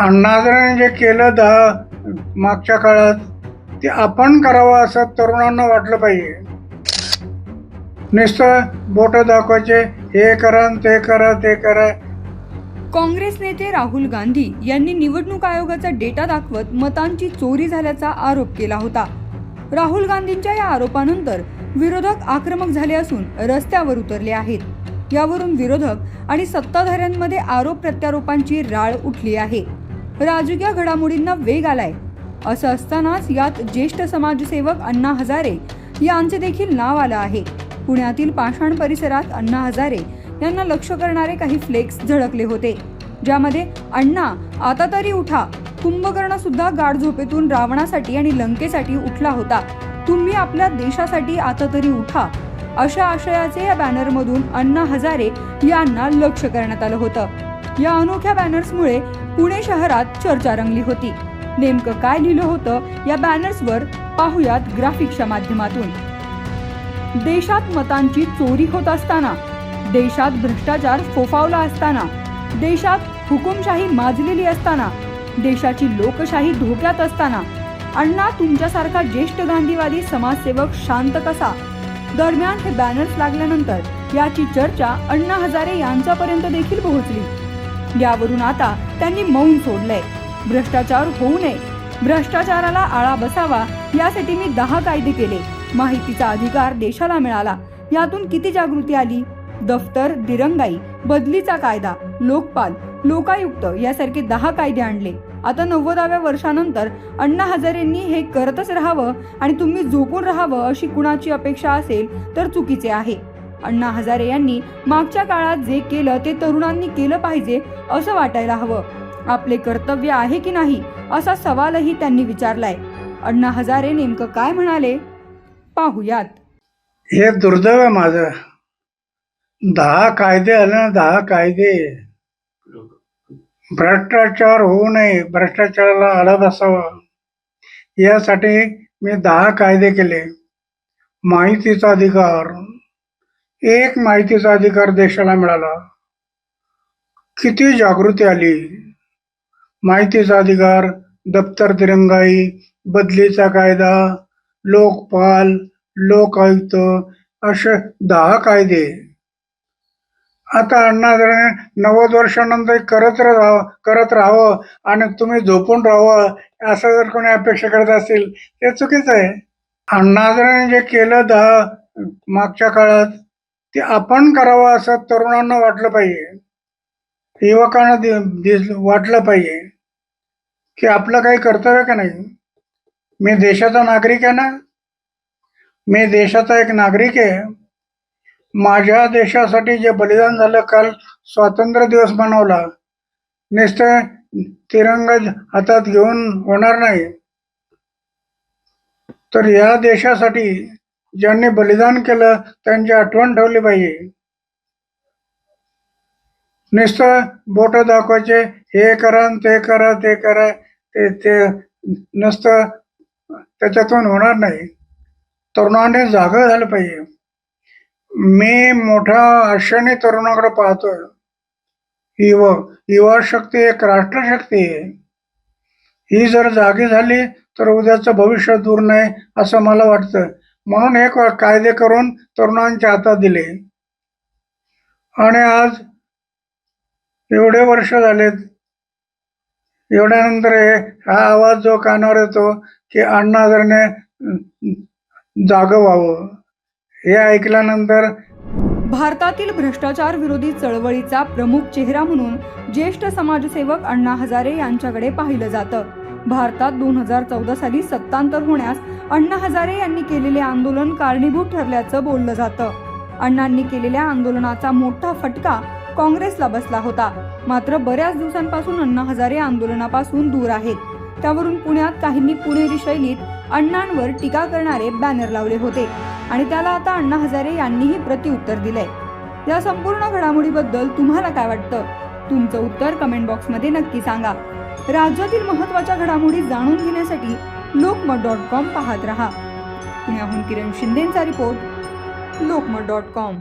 अण्णाजराने जे केलं दहा मागच्या काळात ते आपण करावं असं तरुणांना वाटलं पाहिजे. नुसतं बोट दाखवायचे हे करा ते करा ते करा. काँग्रेस नेते राहुल गांधी यांनी निवडणूक आयोगाचा डेटा दाखवत मतांची चोरी झाल्याचा आरोप केला होता. राहुल गांधींच्या या आरोपानंतर विरोधक आक्रमक झाले असून रस्त्यावर उतरले आहेत. यावरून विरोधक आणि सत्ताधाऱ्यांमध्ये आरोप प्रत्यारोपांची राळ उठली आहे. राजकीय घडामोडींना वेग आलाय. असं असतानाच यात ज्येष्ठ समाजसेवक अण्णा हजारे यांचे देखील नाव आलं आहे. पुण्यातील पाषाण परिसरात अण्णा हजारे यांना लक्ष करणारे काही फ्लेक्स झळकले होते. ज्यामध्ये अण्णा आता तरी उठा. कुंभकर्ण सुद्धा गाढ झोपेतून रावणासाठी आणि लंकेसाठी उठला होता. तुम्ही आपल्या देशासाठी आता तरी उठा. अशा आशयाचे या बॅनरमधून अण्णा हजारे यांना लक्ष करण्यात आलं होतं. या अनोख्या बॅनर्समुळे पुणे शहरात चर्चा रंगली होती. नेमकं काय लिहिलं होतं या बॅनर्सवर पाहुयात ग्राफिक्सच्या माध्यमातून. देशात मतांची चोरी होत असताना देशात भ्रष्टाचार फोफावला असताना देशात हुकुमशाही माजलेली असताना देशाची लोकशाही धोक्यात असताना अण्णा तुमच्यासारखा ज्येष्ठ गांधीवादी समाजसेवक शांत कसा? दरम्यान हे बॅनर्स लागल्यानंतर याची चर्चा अण्णा हजारे यांच्यापर्यंत देखील पोहोचली. यावरून आता त्यांनी मौन सोडलंय. भ्रष्टाचार होऊ नये. भ्रष्टाचाराला आळा बसावा यासाठी मी दहा कायदे केले. माहितीचा अधिकार देशाला मिळाला. यातून किती जागृती आली? दफ्तर दिरंगाई बदलीचा कायदा लोकपाल लोकायुक्त यासारखे दहा कायदे आणले. आता नव्वदाव्या वर्षानंतर अण्णा हजारेंनी हे करतच राहावं आणि तुम्ही झोपून राहावं अशी कुणाची अपेक्षा असेल तर चुकीचे आहे. अण्णा हजारे यांनी मागच्या काळात जे केलं ते तरुणांनी केलं पाहिजे असं वाटायला हवं. आपले कर्तव्य आहे की नाही असा सवालही त्यांनी विचारलाय. अण्णा हजारे नेमकं काय म्हणाले? पाहुयात. हे दुर्दैव आहे माझं. दहा कायदे आले ना दहा कायदे. भ्रष्टाचार होऊ नये भ्रष्टाचाराला आळा असावा यासाठी मी दहा कायदे केले. माहितीचा अधिकार एक माहितीचा अधिकार देशाला मिळाला. किती जागृती आली. माहितीचा अधिकार दप्तर तिरंगाई बदलीचा कायदा लोकपाल लोकायुक्त असे दहा कायदे. आता अण्णा नव्वद वर्षानंतर करत राहावं करत राहावं आणि तुम्ही झोपून राहावं असं जर कोणी अपेक्षा करत असेल ते चुकीचं आहे. अण्णादारांनी जे केलं दहा मागच्या काळात ते आपण करावं असं तरुणांना वाटलं पाहिजे. युवकांना दि- दिस- वाटलं पाहिजे की आपलं काही कर्तव्य का नाही? मी देशाचा नागरिक आहे ना? मी देशाचा एक नागरिक आहे. माझ्या देशासाठी जे बलिदान झालं काल स्वातंत्र्य दिवस मनवला. नुसतं तिरंगा हातात घेऊन होणार नाही. तर या देशासाठी ज्यांनी बलिदान केलं त्यांची आठवण ठेवली पाहिजे. नुसतं बोट दाखवायचे हे करा ते करा ते करा ते ते नुसतं त्याच्यातून होणार नाही. तरुणाने जागं झालं पाहिजे. मी मोठ्या आशेने तरुणाकडे पाहतोय. युवा युवा शक्ती एक राष्ट्रशक्ती आहे. ही जर जागी झाली तर उद्याचं भविष्य दूर नाही असं मला वाटतं. म्हणून हे कायदे करून तरुणांच्या हातात दिले. आणि आज एवढे वर्ष झालेत. एवढ्यानंतर हे हा आवाज जो कानावर येतो की अण्णा हजारने जाग व्हावं. हे ऐकल्यानंतर भारतातील भ्रष्टाचार विरोधी चळवळीचा प्रमुख चेहरा म्हणून ज्येष्ठ समाजसेवक अण्णा हजारे यांच्याकडे पाहिलं जातं. भारतात दोन हजार चौदा साली सत्तांतर होण्यास अण्णा हजारे यांनी केलेले आंदोलन कारणीभूत ठरल्याचं बोललं जातं. अण्णांनी केलेल्या आंदोलनाचा मोठा फटका काँग्रेसला बसला होता. मात्र बऱ्याच दिवसांपासून अण्णा हजारे आंदोलनापासून दूर आहेत. त्यावरून पुण्यात काहींनी पुणेरी शैलीत अण्णांवर टीका करणारे बॅनर लावले होते आणि त्याला आता अण्णा हजारे यांनीही प्रत्युत्तर दिलंय. या संपूर्ण घडामोडीबद्दल तुम्हाला काय वाटतं? तुमचं उत्तर कमेंट बॉक्समध्ये नक्की सांगा. राज्यातील महत्त्वाच्या घडामोडी जाणून घेण्यासाठी लोकमत डॉट कॉम पाहत रहा. पुण्याहून किरण शिंदेचा रिपोर्ट लोकमत डॉट कॉम.